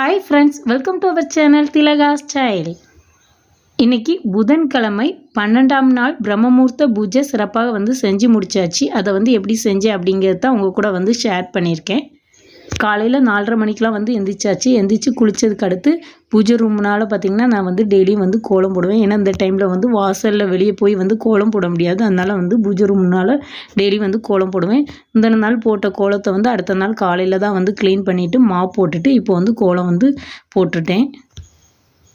Hi friends welcome to our channel Thilaga style இன்னைக்கு புதன்கிழமை பன்னெண்டாம் நாள் பிரம்மமூர்த்த பூஜை சிறப்பாக வந்து செஞ்சு முடிச்சாச்சு. அதை வந்து எப்படி செஞ்சேன் அப்படிங்கிறது தான் உங்கள் கூட வந்து ஷேர் பண்ணியிருக்கேன். காலையில் நாலரை மணிக்கெலாம் வந்து எந்திரிச்சாச்சு. எந்திரிச்சு குளித்ததுக்கு அடுத்து பூஜை ரூம்னால் பார்த்திங்கன்னா நான் வந்து டெய்லியும் வந்து கோலம் போடுவேன். ஏன்னா இந்த டைமில் வந்து வாசலில் வெளியே போய் வந்து கோலம் போட முடியாது. அதனால் வந்து பூஜை ரூம்னால் டெய்லி வந்து கோலம் போடுவேன். இந்த நாள் போட்ட கோலத்தை வந்து அடுத்த நாள் காலையில் தான் வந்து க்ளீன் பண்ணிவிட்டு மாப் போட்டுட்டு இப்போ வந்து கோலம் வந்து போட்டுட்டேன்.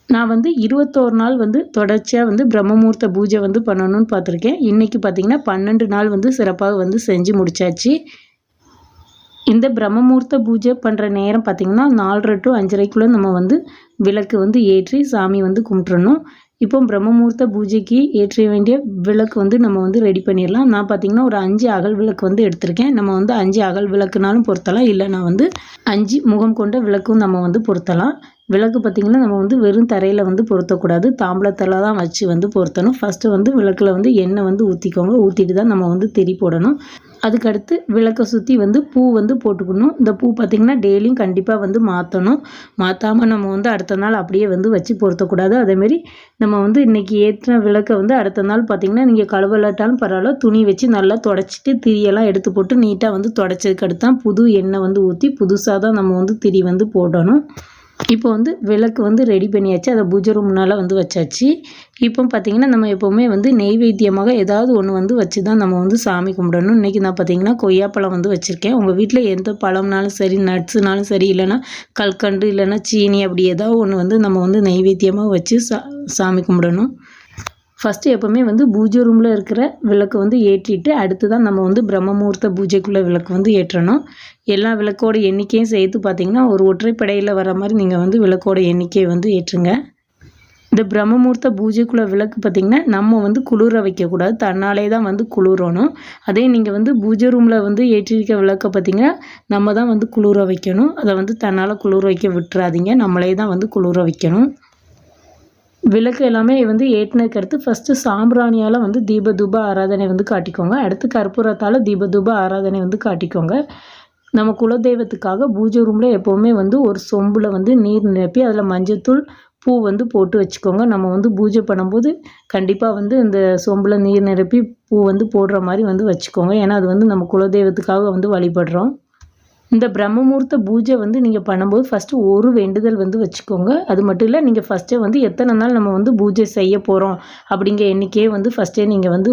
நான் வந்து இருபத்தோரு நாள் வந்து தொடர்ச்சியாக வந்து பிரம்மமூர்த்த பூஜை வந்து பண்ணணும்னு பார்த்துருக்கேன் இன்றைக்கி பார்த்திங்கன்னா பன்னெண்டு நாள் வந்து சிறப்பாக வந்து செஞ்சு முடிச்சாச்சு. இந்த பிரம்மமூர்த்த பூஜை பண்ணுற நேரம் பார்த்திங்கன்னா நாலரை டு அஞ்சரைக்குள்ளே நம்ம வந்து விளக்கு வந்து ஏற்றி சாமி வந்து கும்பிட்றணும் இப்போ பிரம்மமூர்த்த பூஜைக்கு ஏற்ற வேண்டிய விளக்கு வந்து நம்ம வந்து ரெடி பண்ணிடலாம். நான் பார்த்திங்கன்னா ஒரு அஞ்சு அகல் விளக்கு வந்து எடுத்திருக்கேன். நம்ம வந்து அஞ்சு அகல் விளக்குனாலும் பொருத்தலாம். இல்லை நான் வந்து அஞ்சு முகம் கொண்ட விளக்கும் நம்ம வந்து பொருத்தலாம். விளக்கு பார்த்திங்கன்னா நம்ம வந்து வெறும் தரையில் வந்து பொருத்தக்கூடாது. தாம்பளத்தில் தான் வச்சு வந்து பொருத்தணும். ஃபஸ்ட்டு வந்து விளக்கில் வந்து எண்ணெய் வந்து ஊற்றிக்கோங்க ஊற்றிட்டு தான் நம்ம வந்து திரி போடணும். அதுக்கடுத்து விளக்கை சுற்றி வந்து பூ வந்து போட்டுக்கணும். இந்த பூ பார்த்திங்கன்னா டெய்லியும் கண்டிப்பாக வந்து மாற்றணும் மாற்றாமல் நம்ம வந்து அடுத்த நாள் அப்படியே வந்து வச்சு பொருத்தக்கூடாது. அதேமாரி நம்ம வந்து இன்றைக்கி ஏற்றின விளக்கை வந்து அடுத்த நாள் பார்த்திங்கன்னா நீங்கள் கழுவலாட்டாலும் பரவாயில்ல. துணி வச்சு நல்லா தொடச்சிட்டு திரியெல்லாம் எடுத்து போட்டு நீட்டாக வந்து தொடச்சதுக்கு அடுத்து தான் புது எண்ணெய் வந்து ஊற்றி புதுசாக தான் நம்ம வந்து திரி வந்து போடணும். இப்போ வந்து விளக்கு வந்து ரெடி பண்ணியாச்சு. அதை பூஜை ரூம்னால் வந்து வச்சாச்சு. இப்போ பார்த்திங்கன்னா நம்ம எப்போவுமே வந்து நெய்வேத்தியமாக ஏதாவது ஒன்று வந்து வச்சு தான் நம்ம வந்து சாமி கும்பிடணும். இன்றைக்கி நான் பார்த்திங்கன்னா கொய்யாப்பழம் வந்து வச்சுருக்கேன். உங்கள் வீட்டில் எந்த பழம்னாலும் சரி நட்ஸுனாலும் சரி இல்லைன்னா கல்கண்டு இல்லைன்னா சீனி அப்படி ஏதாவது ஒன்று வந்து நம்ம வந்து நெய்வேத்தியமாக வச்சு சா சாமி கும்பிடணும். ஃபஸ்ட்டு எப்போவுமே வந்து பூஜை ரூமில் இருக்கிற விளக்கு வந்து ஏற்றிட்டு அடுத்து தான் நம்ம வந்து பிரம்மமூர்த்த பூஜைக்குள்ளே விளக்கு வந்து ஏற்றணும். எல்லா விளக்கோட எண்ணிக்கையும் சேர்த்து பார்த்திங்கன்னா ஒரு ஒற்றைப்படையில் வர மாதிரி நீங்கள் வந்து விளக்கோட எண்ணிக்கையை வந்து ஏற்றுங்க. இந்த பிரம்மமூர்த்த பூஜைக்குள்ள விளக்கு பார்த்திங்கன்னா நம்ம வந்து குளிர வைக்கக்கூடாது. தன்னாலே தான் வந்து குளிரணும். அதே நீங்கள் வந்து பூஜை ரூமில் வந்து ஏற்றிருக்க விளக்கை பார்த்திங்கன்னா நம்ம தான் வந்து குளிர வைக்கணும். அதை வந்து தன்னால் குளிர வைக்க விட்டுறாதீங்க. நம்மளே தான் வந்து குளிர வைக்கணும். விளக்கு எல்லாமே வந்து ஏற்றினதுக்கு அடுத்து ஃபஸ்ட்டு சாம்பிராணியால் வந்து தீப தூப ஆராதனை வந்து காட்டிக்கோங்க. அடுத்து கற்பூரத்தால் தீப தூப ஆராதனை வந்து காட்டிக்கோங்க. நம்ம குலதெய்வத்துக்காக பூஜை ரூமில் எப்போவுமே வந்து ஒரு சொம்பில் வந்து நீர் நிரப்பி அதில் மஞ்சத்தூள் பூ வந்து போட்டு வச்சுக்கோங்க. நம்ம வந்து பூஜை பண்ணும்போது கண்டிப்பாக வந்து இந்த சொம்பில் நீர் நிரப்பி பூ வந்து போடுற மாதிரி வந்து வச்சுக்கோங்க. ஏன்னா அது வந்து நம்ம குலதெய்வத்துக்காக வந்து வழிபடுறோம். இந்த பிரம்மமூர்த்த பூஜை வந்து நீங்கள் பண்ணும்போது ஃபஸ்ட்டு ஒரு வேண்டுதல் வந்து வச்சுக்கோங்க. அது மட்டும் இல்லை நீங்கள் ஃபஸ்ட்டே வந்து எத்தனை நாள் நம்ம வந்து பூஜை செய்ய போகிறோம் அப்படிங்கிற எண்ணிக்கையே வந்து ஃபஸ்ட்டே நீங்கள் வந்து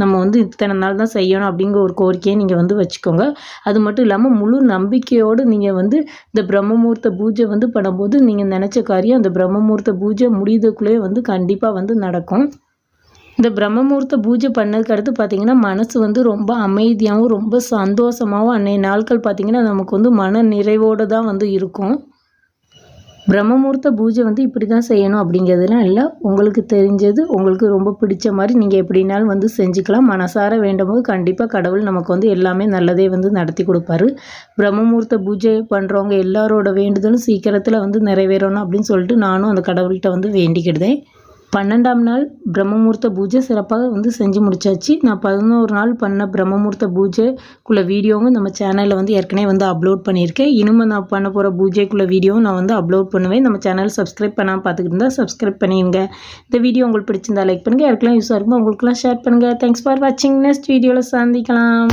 நம்ம வந்து இத்தனை நாள் தான் செய்யணும் அப்படிங்கிற ஒரு கோரிக்கையை நீங்கள் வந்து வச்சுக்கோங்க. அது மட்டும் இல்லாமல் முழு நம்பிக்கையோடு நீங்கள் வந்து இந்த பிரம்மமூர்த்த பூஜை வந்து பண்ணும்போது நீங்கள் நினச்ச காரியம் அந்த பிரம்மமூர்த்த பூஜை முடியுதுக்குள்ளேயே வந்து கண்டிப்பாக வந்து நடக்கும். இந்த பிரம்மமுகூர்த்த பூஜை பண்ணதுக்கு அடுத்து பார்த்திங்கன்னா மனசு வந்து ரொம்ப அமைதியாகவும் ரொம்ப சந்தோஷமாகவும் அன்னைய நாட்கள் பார்த்திங்கன்னா நமக்கு வந்து மன நிறைவோடு தான் வந்து இருக்கும். பிரம்மமுகூர்த்த பூஜை வந்து இப்படி தான் செய்யணும் அப்படிங்கிறதுலாம் இல்லை. உங்களுக்கு தெரிஞ்சது உங்களுக்கு ரொம்ப பிடிச்ச மாதிரி நீங்கள் எப்படினாலும் வந்து செஞ்சுக்கலாம். மனசார வேண்டும் போது கண்டிப்பாக கடவுள் நமக்கு வந்து எல்லாமே நல்லதே வந்து நடத்தி கொடுப்பாரு. பிரம்மமுகூர்த்த பூஜை பண்ணுறவங்க எல்லாரோட வேண்டுதலும் சீக்கிரத்தில் வந்து நிறைவேறணும் அப்படின்னு சொல்லிட்டு நானும் அந்த கடவுள்கிட்ட வந்து வேண்டிக்கிடுதேன் பன்னெண்டாம் நாள் பிரம்மமூர்த்த பூஜை சிறப்பாக வந்து செஞ்சு முடிச்சாச்சு. நான் பதினோரு நாள் பண்ண பிரம்மமூர்த்த பூஜைக்குள்ள வீடியோவும் நம்ம சேனலில் வந்து ஏற்கனவே வந்து அப்லோட் பண்ணியிருக்கேன். இனிமேல் நான் பண்ண போகிற பூஜைக்குள்ள வீடியோவும் நான் வந்து அப்லோட் பண்ணுவேன். நம்ம சேனல் சப்ஸ்கிரைப் பண்ணாமல் பார்த்துக்கிட்டு இருந்தால் சப்ஸ்கிரைப் பண்ணிடுங்க இந்த வீடியோ உங்களுக்கு பிடிச்சிருந்தா லைக் பண்ணுங்கள் யாருக்கெல்லாம் யூஸாக இருக்குமோ உங்களுக்குலாம் ஷேர் பண்ணுங்கள் தேங்க்ஸ் ஃபார் வாட்சிங் நெக்ஸ்ட் வீடியோவில் சந்திக்கலாம்.